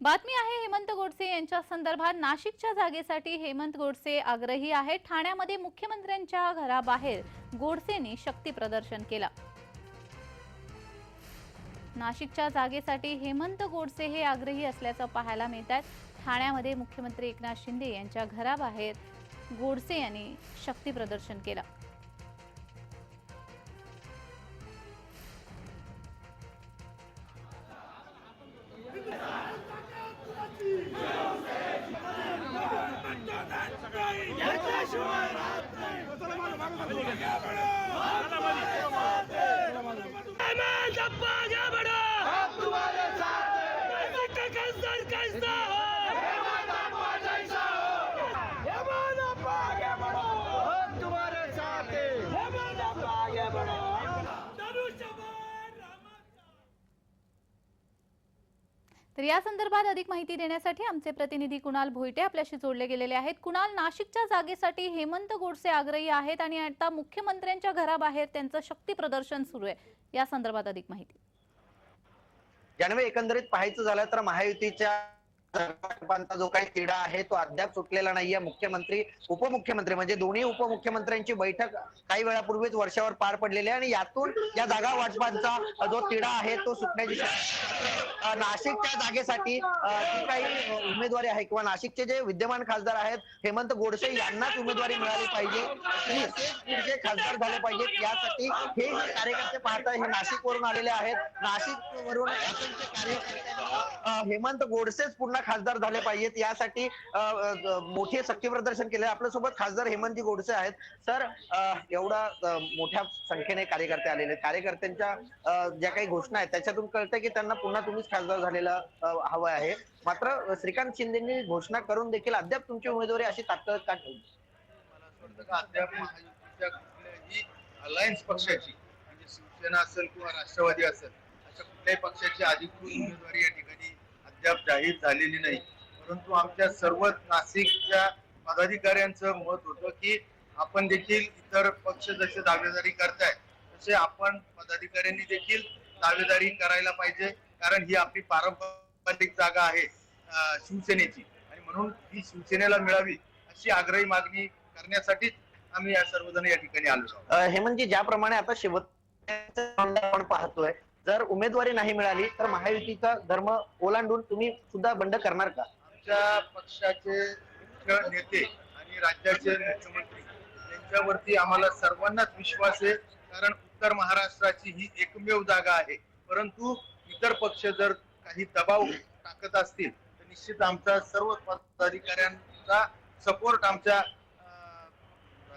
बातमी आहे हेमंत गोडसे यांच्या संदर्भात नाशिकच्या जागेसाठी हेमंत गोडसे आग्रही आहेत. ठाण्यामध्ये मुख्यमंत्र्यांच्या घराबाहेर गोडसेंनी शक्ती प्रदर्शन केलं. नाशिकच्या जागेसाठी हेमंत गोडसे हे आग्रही असल्याचं पाहायला मिळत आहे ठाण्यामध्ये मुख्यमंत्री एकनाथ शिंदे यांच्या घराबाहेर गोडसे यांनी शक्ती प्रदर्शन केलं. अहमद तर या संदर्भात अधिक माहिती देण्यासाठी आमचे प्रतिनिधी कुणाल भोईटे आपल्याशी जोडले गेलेले आहेत. कुणाल नाशिकच्या जागेसाठी हेमंत गोडसे आग्रही आहेत आणि आता मुख्यमंत्र्यांच्या घराबाहेर त्यांचं शक्ती प्रदर्शन सुरू आहे. या संदर्भात अधिक माहिती. ज्यामुळे एकंदरीत पाहायचं झालं तर महायुतीच्या वाटपांचा जो काही तिढा आहे तो अद्याप सुटलेला नाहीये. मुख्यमंत्री उपमुख्यमंत्री म्हणजे दोन्ही उपमुख्यमंत्र्यांची बैठक काही वेळापूर्वीच वर्षावर पार पडलेली आहे आणि यातून या जागा वाटपांचा जो तिढा आहे तो सुटण्याची नाशिकच्या जागेसाठी जी काही उमेदवारी आहे किंवा नाशिकचे जे विद्यमान खासदार आहेत हेमंत गोडसे यांनाच उमेदवारी मिळाली पाहिजे. पुढचे म्हणजे खासदार झाले पाहिजेत यासाठी हे जे कार्यकर्ते पाहता हे नाशिक वरून आलेले आहेत. नाशिक वरून हेमंत गोडसेच पुन्हा खासदार झाले पाहिजेत. यासाठी मोठे शक्ती प्रदर्शन केले. आपल्यासोबत खासदार हेमंतजी गोडसे आहेत. सर एवढा मोठ्या संख्येने कार्यकर्ते आलेले आहेत. कार्यकर्त्यांच्या ज्या काही घोषणा आहेत त्याच्यातून कळतं की त्यांना पुन्हा तुम्हीच खासदार झालेला हवं आहे. मात्र श्रीकांत शिंदेनी घोषणा करून देखील अद्याप तुमची उमेदवारी अशी तात्काळ का ठेवली? मला अद्याप महायुतीच्या कुठल्याही अलायन्स पक्षाची म्हणजे शिवसेना असेल किंवा राष्ट्रवादी असेल अशा कुठल्याही पक्षाची अधिकृत उमेदवारी या ठिकाणी अद्याप जाहीर झालेली नाही. परंतु आमच्या सर्व नाशिकच्या पदाधिकाऱ्यांचं मत होतं की आपण देखील इतर पक्ष जसे दावेदारी करतायत तसे आपण पदाधिकाऱ्यांनी देखील दावेदारी करायला पाहिजे कारण ही आपली पारंपरिक जागा आहे शिवसेनेची. आणि म्हणून ही शिवसेनेला मिळावी अशी आग्रही मागणी करण्यासाठीच आम्ही या सर्वजण या ठिकाणी आलो आहोत. अं, हेमंतजी ज्याप्रमाणे आता शेवट आपण पाहतोय जर उमेदवारी नाही मिळाली तर महायुतीचा धर्म ओलांडून तुम्ही सुद्धा बंड करणार का? आमच्या पक्षाचे मुख्य नेते आणि राज्याचे मुख्यमंत्री यांच्यावरती आम्हाला सर्वांनाच विश्वास आहे कारण उत्तर महाराष्ट्राची ही एकमेव जागा आहे. परंतु इतर पक्ष जर काही दबाव टाकत असतील तर निश्चित आमचा सर्व पदाधिकाऱ्यांचा सपोर्ट आमच्या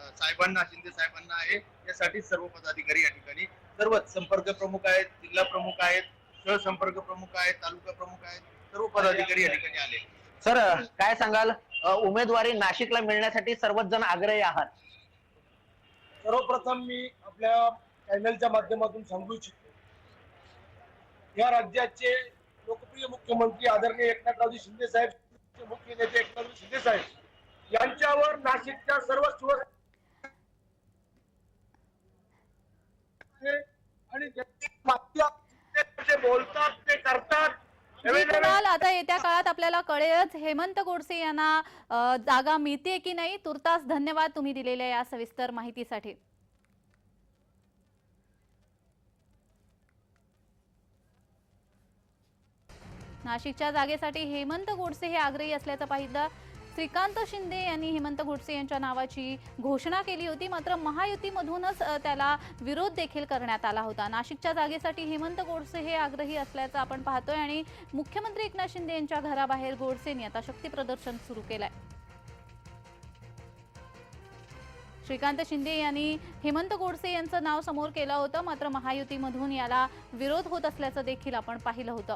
साहेबांना शिंदे साहेबांना आहे. यासाठी सर्व पदाधिकारी या ठिकाणी सर्वच संपर्क प्रमुख आहेत जिल्हा प्रमुख आहेत सहसंपर्क प्रमुख आहेत तालुका प्रमुख आहेत सर्व पदाधिकारी या ठिकाणी आले. सर काय सांगाल? उमेदवारी नाशिकला मिळण्यासाठी सर्वच जण आग्रही आहात. सर्वप्रथम मी आपल्या चॅनलच्या माध्यमातून सांगू इच्छितो या राज्याचे लोकप्रिय मुख्यमंत्री आदरणीय एकनाथरावजी शिंदे साहेब मुख्य नेते एकनाथरावजी शिंदे साहेब यांच्यावर नाशिकच्या सर्व शिव आणि जे बोलतात ते करतात. जी कुणाल आता येत्या काळात आपल्याला कळेलच. हेमंत गोडसे यांना जागा मिळते की नाही? तुर्तास धन्यवाद तुम्ही दिलेल्या या सविस्तर माहितीसाठी. नाशिकच्या जागेसाठी हेमंत गोडसे हे आग्रही असल्याचं पाहिलं. श्रीकांत शिंदे यांनी हेमंत गोडसे यांच्या नावाची घोषणा केली होती. मात्र महायुतीमधूनच त्याला विरोध देखील करण्यात आला होता. नाशिकच्या जागेसाठी हेमंत गोडसे हे आग्रही असल्याचं आपण पाहतोय आणि मुख्यमंत्री एकनाथ शिंदे यांच्या घराबाहेर गोडसेंनी आता शक्ती प्रदर्शन सुरू केलंय. श्रीकांत शिंदे यांनी हेमंत गोडसे यांचं नाव समोर केलं होतं. मात्र महायुतीमधून याला विरोध होत असल्याचं देखील आपण पाहिलं होतं.